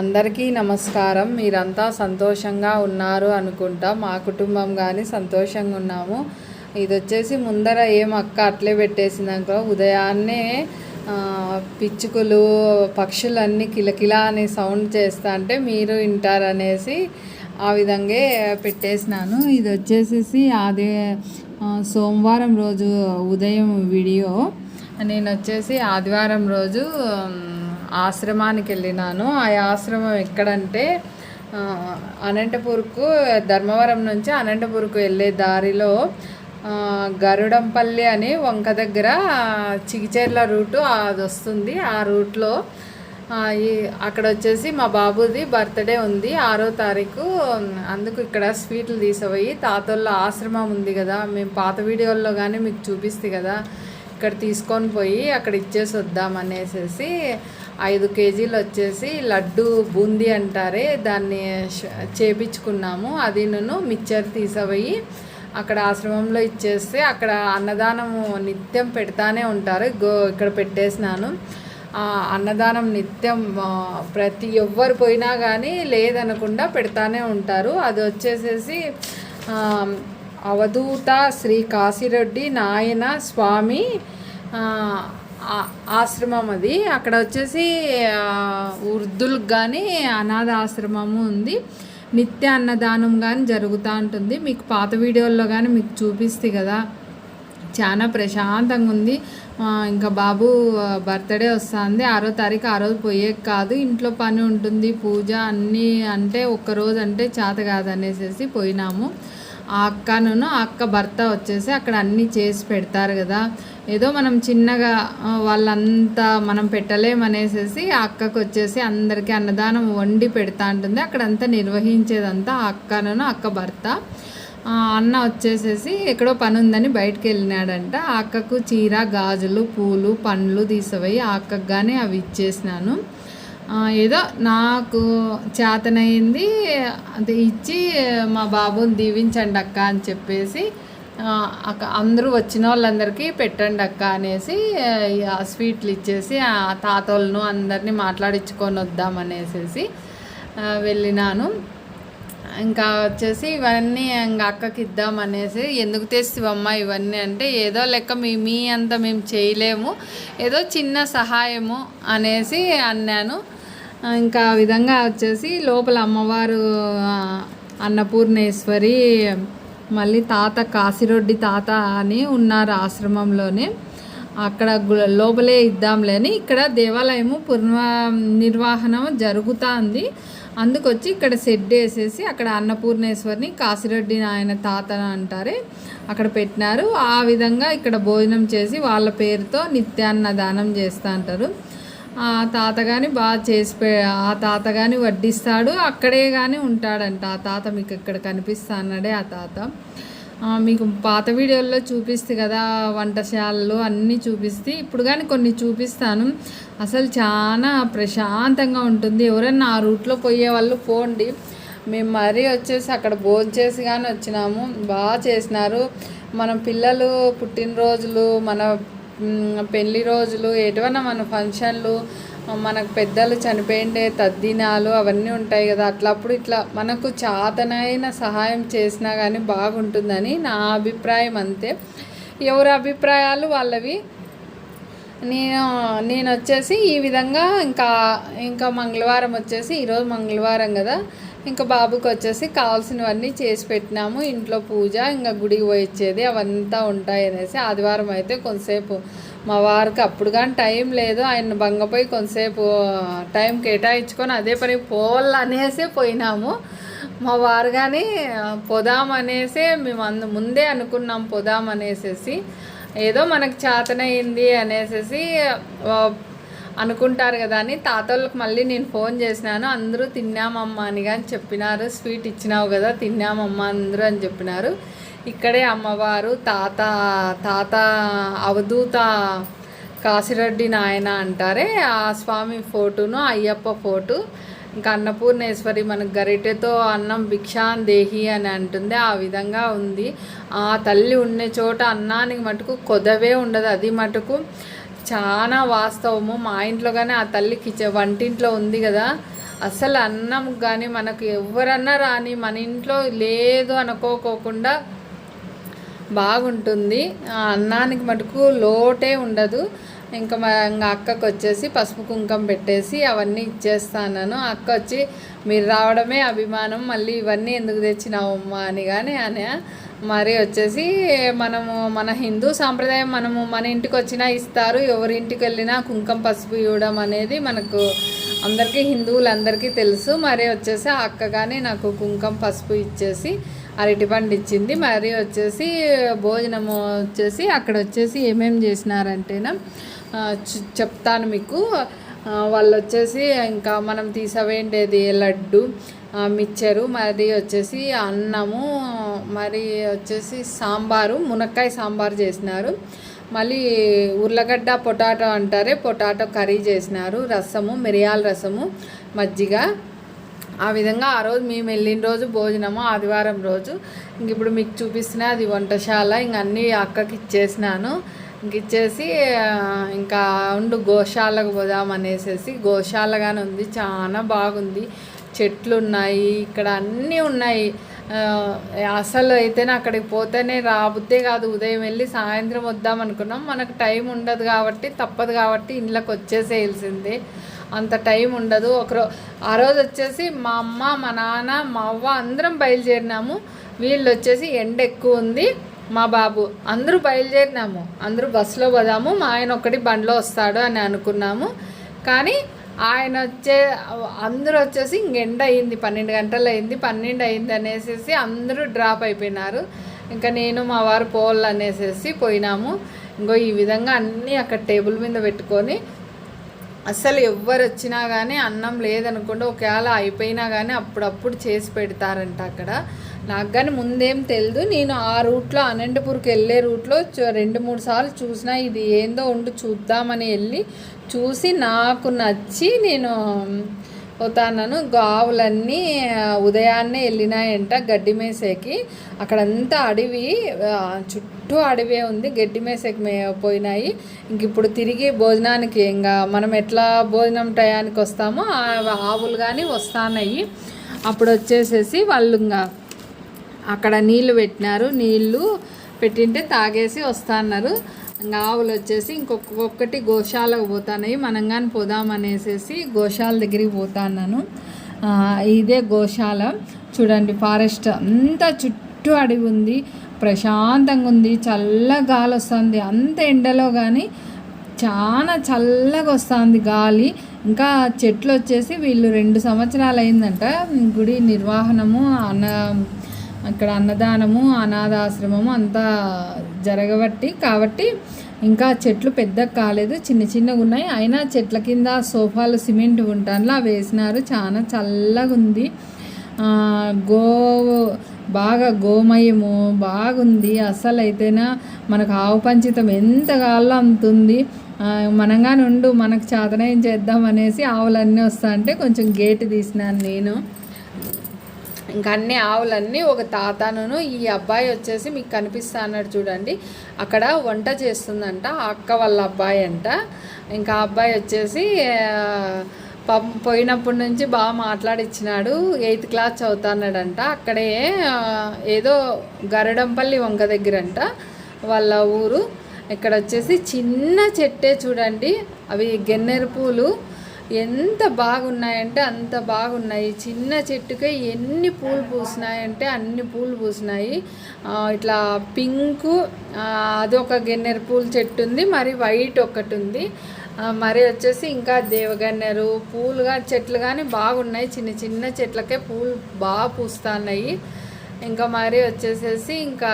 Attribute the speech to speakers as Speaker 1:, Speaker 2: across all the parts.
Speaker 1: అందరికీ నమస్కారం. మీరంతా సంతోషంగా ఉన్నారు అనుకుంటా. మా కుటుంబం కానీ సంతోషంగా ఉన్నాము. ఇది వచ్చేసి ముందర ఏం అక్క అట్లే పెట్టేసిందనుకో ఉదయాన్నే పిచ్చుకలు పక్షులన్నీ కిలకిలా అని సౌండ్ చేస్తా అంటే మీరు వింటారనేసి ఆ విధంగా పెట్టేసినాను. ఇది వచ్చేసేసి అదే సోమవారం రోజు ఉదయం వీడియో. నేను వచ్చేసి ఆదివారం రోజు ఆశ్రమానికి వెళ్ళినాను ఆ ఆశ్రమం ఎక్కడంటే అనంతపూర్కు ధర్మవరం నుంచి అనంతపూర్కు వెళ్ళే దారిలో గరుడంపల్లి అని వంక దగ్గర చిగిచేర్ల రూటు అది వస్తుంది ఆ రూట్లో అక్కడ వచ్చేసి మా బాబుది బర్త్డే ఉంది. ఆరో తారీఖు అందుకు ఇక్కడ స్వీట్లు తీసిపోయి తాతోళ్ళ ఆశ్రమం ఉంది కదా మేము పాత వీడియోల్లో కానీ మీకు చూపిస్తే కదా ఇక్కడ తీసుకొని పోయి అక్కడ ఇచ్చేసి వద్దాం అనేసి ఐదు కేజీలు వచ్చేసి లడ్డు బూందీ అంటారే దాన్ని చేపించుకున్నాము. అది నేను మిక్చర్ తీసుకుపోయి అక్కడ ఆశ్రమంలో ఇచ్చేస్తే అక్కడ అన్నదానం నిత్యం పెడతానే ఉంటారు. గో ఇక్కడ పెట్టేసినాను. అన్నదానం నిత్యం ప్రతి ఎవ్వరు పోయినా కానీ లేదనకుండా పెడతానే ఉంటారు. అది వచ్చేసేసి అవధూత శ్రీ కాశీరెడ్డి నాయన స్వామి ఆశ్రమం అది. అక్కడ వచ్చేసి వృద్ధులకు కానీ అనాథ ఆశ్రమము ఉంది. నిత్య అన్నదానం కానీ జరుగుతూ ఉంటుంది. మీకు పాత వీడియోల్లో కానీ మీకు చూపిస్తే కదా. చాలా ప్రశాంతంగా ఉంది. ఇంకా బాబు బర్త్డే వస్తుంది. ఆరో తారీఖు ఆ రోజు పోయే కాదు. ఇంట్లో పని ఉంటుంది. పూజ అన్నీ అంటే ఒక్కరోజు అంటే చేత అనేసి పోయినాము. ఆ అక్కను ఆ అక్క భర్త వచ్చేసి అక్కడ అన్నీ చేసి పెడతారు కదా. ఏదో మనం చిన్నగా వాళ్ళంతా మనం పెట్టలేమనేసేసి ఆ అక్కకు వచ్చేసి అందరికీ అన్నదానం వండి పెడతా ఉంటుంది అక్కడంతా నిర్వహించేదంతా ఆ అక్కను అక్క భర్త. అన్న వచ్చేసేసి ఎక్కడో పని ఉందని బయటకు వెళ్ళినాడంట. ఆ అక్కకు చీర గాజులు పూలు పండ్లు తీసిపోయి ఆ అక్కకు కానీ అవి ఇచ్చేసినాను. ఏదో నాకు చేతనైంది అది ఇచ్చి మా బాబుని దీవించండి అక్క అని చెప్పేసి అక్క అందరూ వచ్చిన వాళ్ళందరికీ పెట్టండి అక్క అనేసి ఆ స్వీట్లు ఇచ్చేసి ఆ తాతోళ్ళను అందరినీ మాట్లాడించుకొని వద్దామనేసి వెళ్ళినాను. ఇంకా వచ్చేసి ఇవన్నీ ఇంకా అక్కకి ఇద్దాం అనేసి ఎందుకు తెస్తావమ్మా ఇవన్నీ అంటే ఏదో లెక్క మీ మీ అంత మేము చేయలేము. ఏదో చిన్న సహాయము అనేసి అన్నాను. ఇంకా విధంగా వచ్చేసి లోపల అమ్మవారు అన్నపూర్ణేశ్వరి మళ్ళీ తాత కాశీరొడ్డి తాత అని ఉన్నారు ఆశ్రమంలోనే. అక్కడ గు- లోపలే ఇద్దాంలే అని ఇక్కడ దేవాలయము పునర్వా నిర్వహణ జరుగుతుంది. అందుకొచ్చి ఇక్కడ షెడ్ వేసేసి అక్కడ అన్నపూర్ణేశ్వరిని కాశీరెడ్డి నాయన తాత అంటారే అక్కడ పెట్టినారు. ఆ విధంగా ఇక్కడ భోజనం చేసి వాళ్ళ పేరుతో నిత్యాన్నదానం చేస్తూ అంటారు. ఆ తాత కానీ బాగా చేసి పె ఆ తాత కానీ వడ్డిస్తాడు అక్కడే కానీ ఉంటాడంట. ఆ తాత మీకు ఇక్కడ కనిపిస్తా అన్నాడే ఆ తాత. మీకు పాత వీడియోల్లో చూపిస్తే కదా వంటశాలలు అన్నీ చూపిస్తే. ఇప్పుడు కానీ కొన్ని చూపిస్తాను. అసలు చాలా ప్రశాంతంగా ఉంటుంది. ఎవరైనా ఆ రూట్లో పోయే వాళ్ళు పోండి. మేము మరీ వచ్చేసి అక్కడ భోంచేసి కానీ వచ్చినాము. బాగా చేసినారు. మన పిల్లలు పుట్టినరోజులు మన పెళ్ళి పెళ్ళి రోజులు ఎటువన్నా మన ఫంక్షన్లు మనకు పెద్దలు చనిపోయిండే తద్దినాలు అవన్నీ ఉంటాయి కదా. అట్లప్పుడు ఇట్లా మనకు చాతనైన సహాయం చేసినా కానీ బాగుంటుందని నా అభిప్రాయం అంతే. ఎవరి అభిప్రాయాలు వాళ్ళవి. నేను నేను వచ్చేసి ఈ విధంగా ఇంకా ఇంకా మంగళవారం వచ్చేసి ఈరోజు మంగళవారం కదా. ఇంకా బాబుకి వచ్చేసి కావాల్సినవన్నీ చేసి పెట్టినాము. ఇంట్లో పూజ ఇంకా గుడికి పోయి అవంతా ఉంటాయి అనేసి ఆదివారం అయితే కొంతసేపు మా వారికి అప్పుడు కానీ టైం లేదు. ఆయన బంగపోయి కొంతసేపు టైం కేటాయించుకొని అదే పని పోవాలనేసే పోయినాము. మా వారు కానీ పోదాం అనేసి మేము అందు ముందే అనుకున్నాం పోదాం అనేసేసి. ఏదో మనకు చేతనైంది అనేసి అనుకుంటారు కదా అని తాతోళ్ళకి మళ్ళీ నేను ఫోన్ చేసినాను. అందరూ తిన్నామమ్మా అని కానీ చెప్పినారు. స్వీట్ ఇచ్చినావు కదా తిన్నామమ్మా అందరూ అని చెప్పినారు. ఇక్కడే అమ్మవారు తాత తాత అవధూత కాశిరెడ్డి నాయన అంటారే. ఆ స్వామి ఫోటోను అయ్యప్ప ఫోటో. ఇంకా అన్నపూర్ణేశ్వరి మనకు గరిటెతో అన్నం భిక్షాన్ దేహి అని అంటుంది. ఆ విధంగా ఉంది. ఆ తల్లి ఉండే చోట అన్నానికి మటుకు కొదవే ఉండదు. అది మటుకు చాలా వాస్తవము. మా ఇంట్లో కానీ ఆ తల్లి కిచెన్ వంటింట్లో ఉంది కదా. అసలు అన్నం కానీ మనకు ఎవరన్నా రాని మన ఇంట్లో లేదు అనుకోకోకుండా బాగుంటుంది. ఆ అన్నానికి మటుకు లోటే ఉండదు. ఇంకా మా ఇంకా అక్కకు వచ్చేసి పసుపు కుంకం పెట్టేసి అవన్నీ ఇచ్చేస్తాను అక్క వచ్చి మీరు రావడమే అభిమానం మళ్ళీ ఇవన్నీ ఎందుకు తెచ్చినావమ్మా? అని కానీ అని మరి వచ్చేసి మనము మన హిందూ సాంప్రదాయం మనము మన ఇంటికి వచ్చినా ఇస్తారు. ఎవరి ఇంటికి వెళ్ళినా కుంకం పసుపు ఇవ్వడం అనేది మనకు అందరికీ హిందువులందరికీ తెలుసు. మరి వచ్చేసి ఆ అక్క కానీ నాకు కుంకం పసుపు ఇచ్చేసి అరటిపండు ఇచ్చింది. మరి వచ్చేసి భోజనము వచ్చేసి అక్కడ వచ్చేసి ఏమేమి చేసినారంటేనా చె- చెప్తాను మీకు. వాళ్ళు వచ్చేసి ఇంకా మనం తీసవేండేది లడ్డు మిక్చరు మరి వచ్చేసి అన్నము మరి వచ్చేసి సాంబారు మునక్కాయ సాంబారు చేసినారు. మళ్ళీ ఉర్లగడ్డ పొటాటో అంటారే పొటాటో కర్రీ చేసినారు. రసము మిరియాల రసము మజ్జిగ. ఆ విధంగా ఆ రోజు మేము వెళ్ళిన రోజు భోజనము ఆదివారం రోజు. ఇంక ఇప్పుడు మీకు చూపిస్తున్నా అది వంటశాల. ఇంక అన్నీ అక్కకి ఇచ్చేసినాను. ఇంక ఇచ్చేసి ఇంకా ఉండు గోశాలకు పోదాం అనేసి గోశాలగానే ఉంది. చాలా బాగుంది. చెట్లు ఉన్నాయి ఇక్కడ అన్నీ ఉన్నాయి. అసలు అయితేనే అక్కడికి పోతేనే రాబుద్దే కాదు. ఉదయం వెళ్ళి సాయంత్రం వద్దాం అనుకున్నాం. మనకు టైం ఉండదు కాబట్టి తప్పదు కాబట్టి ఇంట్లోకి వచ్చేసేయాల్సిందే అంత టైం ఉండదు. ఒకరో ఆ రోజు వచ్చేసి మా అమ్మ మా నాన్న మా అవ్వ అందరం బయలుదేరినాము. వీళ్ళు వచ్చేసి ఎండ ఎక్కువ ఉంది. మా బాబు అందరూ బయలుదేరినాము. అందరూ బస్సులో పోదాము. మా ఆయన ఒక్కటి బండిలో వస్తాడు అని అనుకున్నాము. కానీ ఆయన వచ్చే అందరూ వచ్చేసి ఇంక ఎండ అయింది. పన్నెండు గంటలు అయింది. పన్నెండు అయింది అనేసి అందరూ డ్రాప్ అయిపోయినారు. ఇంకా నేను మా వారు పోవాలనేసేసి అనేసి పోయినాము. ఇంకో ఈ విధంగా అన్నీ అక్కడ టేబుల్ మీద పెట్టుకొని అసలు ఎవ్వరు వచ్చినా కానీ అన్నం లేదనుకుంటే ఒకవేళ అయిపోయినా కానీ అప్పుడప్పుడు చేసి పెడతారంట అక్కడ. నాకు కానీ ముందేం తెలియదు నేను ఆ రూట్లో అనంతపూర్కి వెళ్ళే రూట్లో రెండు మూడు సార్లు చూసినా ఇది ఏందో ఉండి చూద్దామని వెళ్ళి చూసి నాకు నచ్చి నేను పోతాను ఆవులన్నీ ఉదయాన్నే వెళ్ళినాయంట గడ్డి మేసేకి. అక్కడంతా అడవి చుట్టూ అడవే ఉంది గడ్డి మేసేకి మే పోయినాయి. ఇంక ఇప్పుడు తిరిగి భోజనానికి ఇంకా మనం ఎట్లా భోజనం టయానికి వస్తామో ఆ ఆవులు కానీ వస్తానయ్యి అప్పుడు వచ్చేసేసి వాళ్ళు ఇంకా అక్కడ నీళ్ళు పెట్టినారు. నీళ్ళు పెట్టింటే తాగేసి వస్తా అన్నారు ఇంకా ఆవులు వచ్చేసి ఇంకొకటి గోశాలకు పోతాయి మనం కానీ పోదామనేసేసి గోశాల దగ్గరికి పోతాన్నాను. ఇదే గోశాల. చూడండి ఫారెస్ట్ అంతా చుట్టూ అడవి ఉంది ప్రశాంతంగా ఉంది చల్ల గాలి వస్తుంది అంత ఎండలో కానీ చాలా చల్లగా వస్తుంది గాలి. ఇంకా చెట్లు వచ్చేసి వీళ్ళు రెండు సంవత్సరాలు అయిందంట గుడి నిర్వహణము అన్న అక్కడ అన్నదానము అనాథాశ్రమము అంతా జరగబట్టి కాబట్టి ఇంకా చెట్లు పెద్దగా కాలేదు చిన్న చిన్నగా ఉన్నాయి. అయినా చెట్ల కింద సోఫాలు సిమెంట్ ఉంటాను అవి వేసినారు. చాలా చల్లగా ఉంది. గో బాగా గోమయము బాగుంది. అసలు అయితేనా మనకు ఆవు పంచితం ఎంత కాలం అంతుంది. మనంగా నుండు మనకు చేతనేం చేద్దాం అనేసి ఆవులన్నీ వస్తా అంటే కొంచెం గేట్ తీసినాను నేను. ఇంకా అన్ని ఆవులన్నీ ఒక తాతను ఈ అబ్బాయి వచ్చేసి మీకు కనిపిస్తా అన్నాడు చూడండి. అక్కడ వంట చేస్తుందంట అక్క వాళ్ళ అబ్బాయి అంట. ఇంకా ఆ అబ్బాయి వచ్చేసి పాపం పోయినప్పటి నుంచి బాగా మాట్లాడిచ్చినాడు ఎయిత్ క్లాస్ చదువుతున్నాడంట. అక్కడే ఏదో గరడంపల్లి వంక దగ్గర అంట వాళ్ళ ఊరు. ఇక్కడ వచ్చేసి చిన్న చెట్టే చూడండి అవి గన్నేరు పూలు. ఎంత బాగున్నాయంటే అంత బాగున్నాయి. చిన్న చెట్టుకే ఎన్ని పూలు పూసినాయంటే అన్ని పూలు పూసినాయి. ఇట్లా పింకు అదొక గన్నేరు పూల చెట్టు ఉంది మరి వైట్ ఒకటి ఉంది మరి వచ్చేసి ఇంకా దేవగన్నేరు పూలుగా చెట్లు కానీ బాగున్నాయి. చిన్న చిన్న చెట్లకే పూలు బాగా పూస్తున్నాయి. ఇంకా మరి వచ్చేసేసి ఇంకా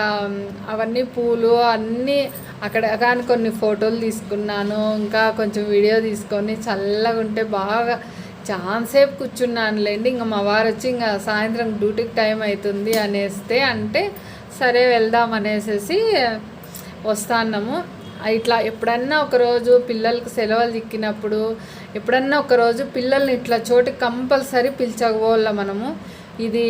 Speaker 1: అవన్నీ పూలు అన్నీ అక్కడ కానీ కొన్ని ఫోటోలు తీసుకున్నాను ఇంకా కొంచెం వీడియో తీసుకొని చల్లగా ఉంటే బాగా చాలాసేపు కూర్చున్నానులేండి. ఇంకా మా వారు వచ్చి ఇంకా సాయంత్రం డ్యూటీకి టైం అవుతుంది అనేస్తే అంటే సరే వెళ్దాం అనేసి వస్తాన్నాము. ఇట్లా ఎప్పుడన్నా ఒకరోజు పిల్లలకు సెలవులు చిక్కినప్పుడు ఎప్పుడన్నా ఒకరోజు పిల్లల్ని ఇట్లా చోటికి కంపల్సరీ పిలిచకపోవాల మనము ఇది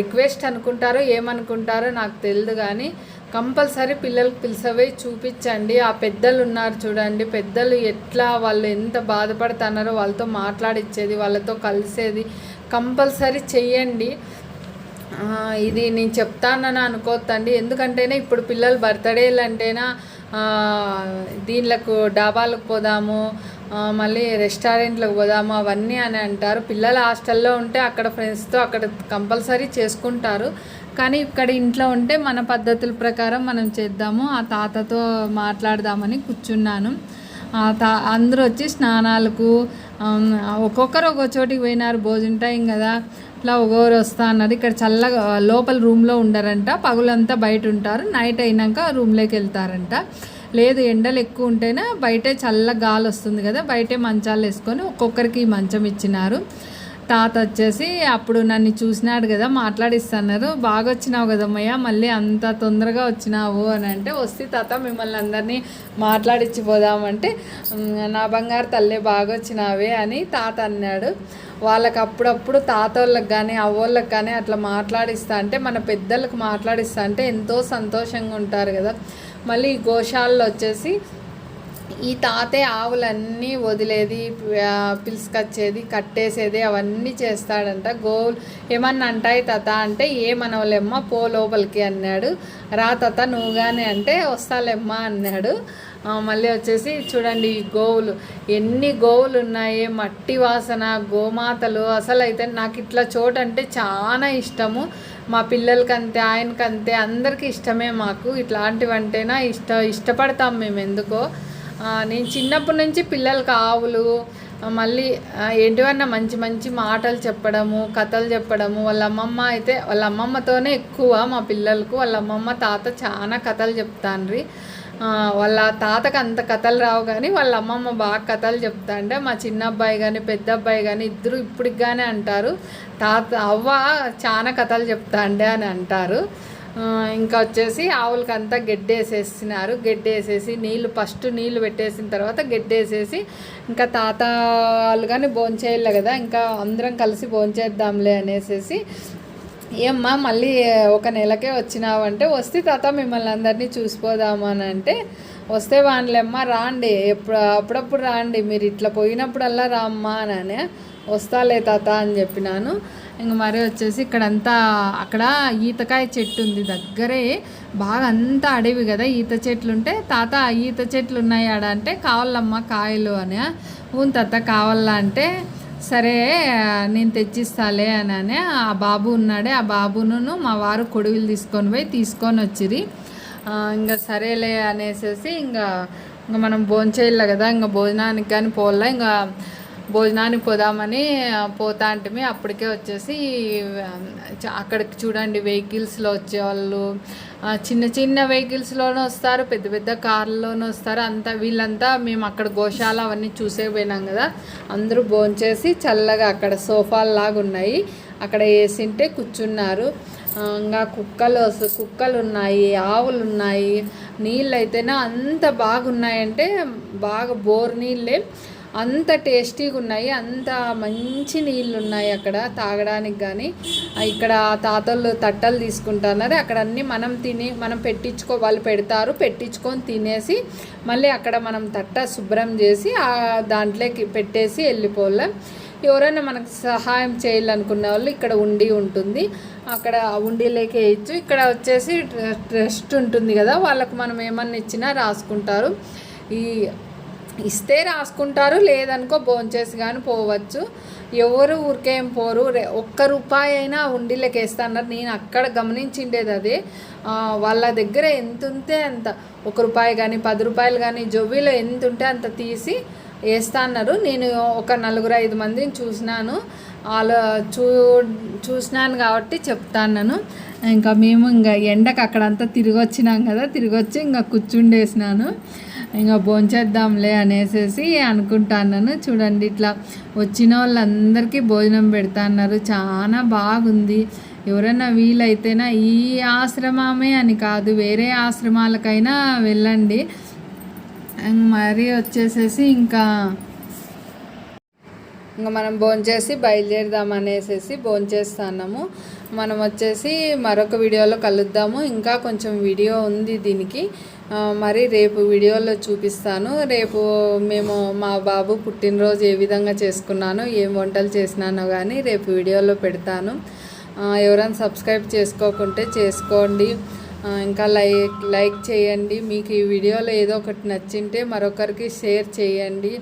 Speaker 1: రిక్వెస్ట్ అనుకుంటారో ఏమనుకుంటారో నాకు తెలియదు కానీ కంపల్సరీ పిల్లలకు పిలిచవే చూపించండి. ఆ పెద్దలు ఉన్నారు చూడండి. పెద్దలు ఎట్లా వాళ్ళు ఎంత బాధపడుతున్నారో వాళ్ళతో మాట్లాడిచ్చేది వాళ్ళతో కలిసేది. కంపల్సరీ చెయ్యండి. ఇది నేను చెప్తానని అనుకోవద్దండి ఎందుకంటేనే ఇప్పుడు పిల్లలు బర్త్డేలు అంటేనా దీనిలకు డాబాలకు పోదాము మళ్ళీ రెస్టారెంట్లకు పోదాము అవన్నీ అని అంటారు. పిల్లలు హాస్టల్లో ఉంటే అక్కడ ఫ్రెండ్స్తో అక్కడ కంపల్సరీ చేసుకుంటారు. కానీ ఇక్కడ ఇంట్లో ఉంటే మన పద్ధతుల ప్రకారం మనం చేద్దాము. ఆ తాతతో మాట్లాడదామని కూర్చున్నాను. ఆ తా అందరూ వచ్చి స్నానాలకు ఒక్కొక్కరు ఒక్కో చోటికి పోయినారు. భోజనం టైం కదా. ఇట్లా ఒక్కొక్కరు వస్తా అన్నారు ఇక్కడ చల్లగా లోపల రూమ్లో ఉండరంట. పగులంతా బయట ఉంటారు. నైట్ అయినాక రూమ్లోకి వెళ్తారంట. లేదు ఎండలు ఎక్కువ ఉంటేనే బయటే చల్ల గాలి వస్తుంది కదా. బయటే మంచాలు వేసుకొని ఒక్కొక్కరికి మంచం ఇచ్చినారు. తాత వచ్చేసి అప్పుడు నన్ను చూసినాడు కదా మాట్లాడిస్తున్నారు. బాగా వచ్చినావు కదమ్మయ్య మళ్ళీ అంత తొందరగా వచ్చినావు అని అంటే వస్తే తాత మిమ్మల్ని అందరినీ మాట్లాడిచ్చిపోదామంటే నా బంగారు తల్లి బాగా వచ్చినావే అని తాత అన్నాడు. వాళ్ళకి అప్పుడప్పుడు తాతోళ్ళకి కానీ అవ్వోళ్ళకి కానీ అట్లా మాట్లాడిస్తా అంటే మన పెద్దలకు మాట్లాడిస్తా అంటే ఎంతో సంతోషంగా ఉంటారు కదా. మళ్ళీ ఈ గోశాలలో వచ్చేసి ఈ తాతే ఆవులన్నీ వదిలేది పిలుసుకొచ్చేది కట్టేసేది అవన్నీ చేస్తాడంట. గోవులు ఏమన్నా అంటాయి తాత అంటే ఏమనవలేమ్మ పో లోపలికి అన్నాడు. రా తాత నువ్వుగానే అంటే వస్తాలేమ్మా అన్నాడు. మళ్ళీ వచ్చేసి చూడండి ఈ గోవులు. ఎన్ని గోవులు ఉన్నాయి మట్టి వాసన గోమాతలు. అసలు అయితే నాకు ఇట్లా చోటు అంటే చాలా ఇష్టము. మా పిల్లలకి అంతే ఆయనకి అంతే అందరికీ ఇష్టమే మాకు. ఇట్లాంటివంటేనా ఇష్ట ఇష్టపడతాం మేము ఎందుకో నేను చిన్నప్పటి నుంచి పిల్లలకి ఆవులు మళ్ళీ ఏంటివన్నా మంచి మంచి మాటలు చెప్పడము కథలు చెప్పడము వాళ్ళ అమ్మమ్మ అయితే వాళ్ళ అమ్మమ్మతోనే ఎక్కువ మా పిల్లలకు వాళ్ళ అమ్మమ్మ తాత చాలా కథలు చెప్తాండ్రి. వాళ్ళ తాతకు అంత కథలు రావు కానీ వాళ్ళ అమ్మమ్మ బాగా కథలు చెప్తా అంటే మా చిన్న అబ్బాయి కానీ పెద్ద అబ్బాయి కానీ ఇద్దరు ఇప్పటికి కానీ అంటారు. తాత అవ్వ చాలా కథలు చెప్తాండే అని అంటారు. ఇంకా వచ్చేసి ఆవులకి అంతా గెడ్డేసేసినారు. గెడ్డేసేసి నీళ్ళు ఫస్ట్ నీళ్ళు పెట్టేసిన తర్వాత గెడ్డేసేసి ఇంకా తాత వాళ్ళు కానీ భోంచేయాలి కదా ఇంకా అందరం కలిసి భోంచేద్దాంలే అనేసేసి ఏమ్మా మళ్ళీ ఒక నెలకే వచ్చినావంటే వస్తే తాత మిమ్మల్ని అందరినీ చూసిపోదాము అని అంటే వస్తే వానిలేమ్మా రాండి. ఎప్పుడు అప్పుడప్పుడు రాండి. మీరు ఇట్లా పోయినప్పుడల్లా రామ్మా అని వస్తాలే తాత అని చెప్పినాను. ఇంక మరి వచ్చేసి ఇక్కడంతా అక్కడ ఈతకాయ చెట్టు ఉంది దగ్గరే. బాగా అంతా అడవి కదా ఈత చెట్లు ఉంటే తాత ఈత చెట్లు ఉన్నాయి ఆడ అంటే కావాలమ్మా కాయలు అని. ఊన్ తాత కావాలా అంటే సరే నేను తెచ్చిస్తాలే అని అని ఆ బాబు ఉన్నాడే. ఆ బాబును మా వారు కొడుగులు తీసుకొని పోయి తీసుకొని వచ్చిరి. ఇంకా సరేలే అనేసేసి ఇంకా ఇంకా మనం భోంచేయాలి కదా. ఇంకా భోజనానికి కానీ పోలే ఇంకా భోజనానికి పోదామని పోతా అంటే అప్పటికే వచ్చేసి అక్కడికి చూడండి వెహికల్స్లో వచ్చేవాళ్ళు. చిన్న చిన్న వెహికల్స్లోనే వస్తారు పెద్ద పెద్ద కార్లలోనే వస్తారు. అంతా వీళ్ళంతా మేము అక్కడ గోశాల అవన్నీ చూసే పోయినాం కదా. అందరూ భోంచేసి చల్లగా అక్కడ సోఫాల్లాగా ఉన్నాయి. అక్కడ వేసింటే కూర్చున్నారు. ఇంకా కుక్కలు కుక్కలు ఉన్నాయి ఆవులు ఉన్నాయి. నీళ్ళు అయితేనే అంత బాగున్నాయంటే బాగా బోర్ నీళ్ళే. అంత టేస్టీగా ఉన్నాయి అంత మంచి నీళ్ళు ఉన్నాయి అక్కడ తాగడానికి కానీ ఇక్కడ తాతలు తట్టలు తీసుకుంటున్నారు. అక్కడ అన్నీ మనం తిని మనం పెట్టించుకో వాళ్ళు పెడతారు పెట్టించుకొని తినేసి మళ్ళీ అక్కడ మనం తట్ట శుభ్రం చేసి ఆ దాంట్లోకి పెట్టేసి వెళ్ళిపోవాలి. ఎవరైనా మనకు సహాయం చేయాలనుకున్న వాళ్ళు ఇక్కడ ఉండి ఉంటుంది. అక్కడ ఉండిలోకి వేయచ్చు. ఇక్కడ వచ్చేసి ట్రస్ట్ ఉంటుంది కదా వాళ్ళకు మనం ఏమన్నా ఇచ్చినా రాసుకుంటారు. ఈ ఇస్తే రాసుకుంటారు లేదనుకో భోంచేసి కానీ పోవచ్చు. ఎవరు ఊరికేం పోరు. ఒక్క రూపాయి అయినా ఉండిలోకి వేస్తాన్నారు నేను అక్కడ గమనించిండేది అదే. వాళ్ళ దగ్గర ఎంత ఉంటే అంత. ఒక రూపాయి కానీ పది రూపాయలు కానీ జొవ్విలో ఎంత ఉంటే అంత తీసి వేస్తా అన్నారు. నేను ఒక నలుగురు ఐదు మందిని చూసినాను. వాళ్ళ చూ చూసినాను కాబట్టి చెప్తాను ఇంకా మేము ఇంకా ఎండకు అక్కడంతా తిరిగి వచ్చినాం కదా తిరిగి వచ్చి ఇంకా కూర్చుండేసినాను. ఇంకా భోంచేద్దాంలే అనేసి అనుకుంటాను చూడండి ఇట్లా వచ్చిన వాళ్ళందరికీ భోజనం పెడతా అన్నారు చాలా బాగుంది. ఎవరైనా వీలైతేనా ఈ ఆశ్రమమే అని కాదు వేరే ఆశ్రమాలకైనా వెళ్ళండి. మరి వచ్చేసేసి ఇంకా ఇంకా మనం భోంచేసి బయలుదేరదాం అనేసి భోంచేస్తాము మనం వచ్చేసి మరొక వీడియోలో కలుద్దాము. ఇంకా కొంచెం వీడియో ఉంది దీనికి. మరి రేపు వీడియోలో చూపిస్తాను. రేపు మేము మా బాబు పుట్టినరోజు ఏ విధంగా చేసుకున్నానో ఏం వంటలు చేసినానో కానీ రేపు వీడియోలో పెడతాను. ఎవరైనా సబ్స్క్రైబ్ చేసుకోకుంటే చేసుకోండి. ఇంకా లైక్ లైక్ చేయండి. మీకు ఈ వీడియోలో ఏదో ఒకటి నచ్చింటే మరొకరికి షేర్ చేయండి.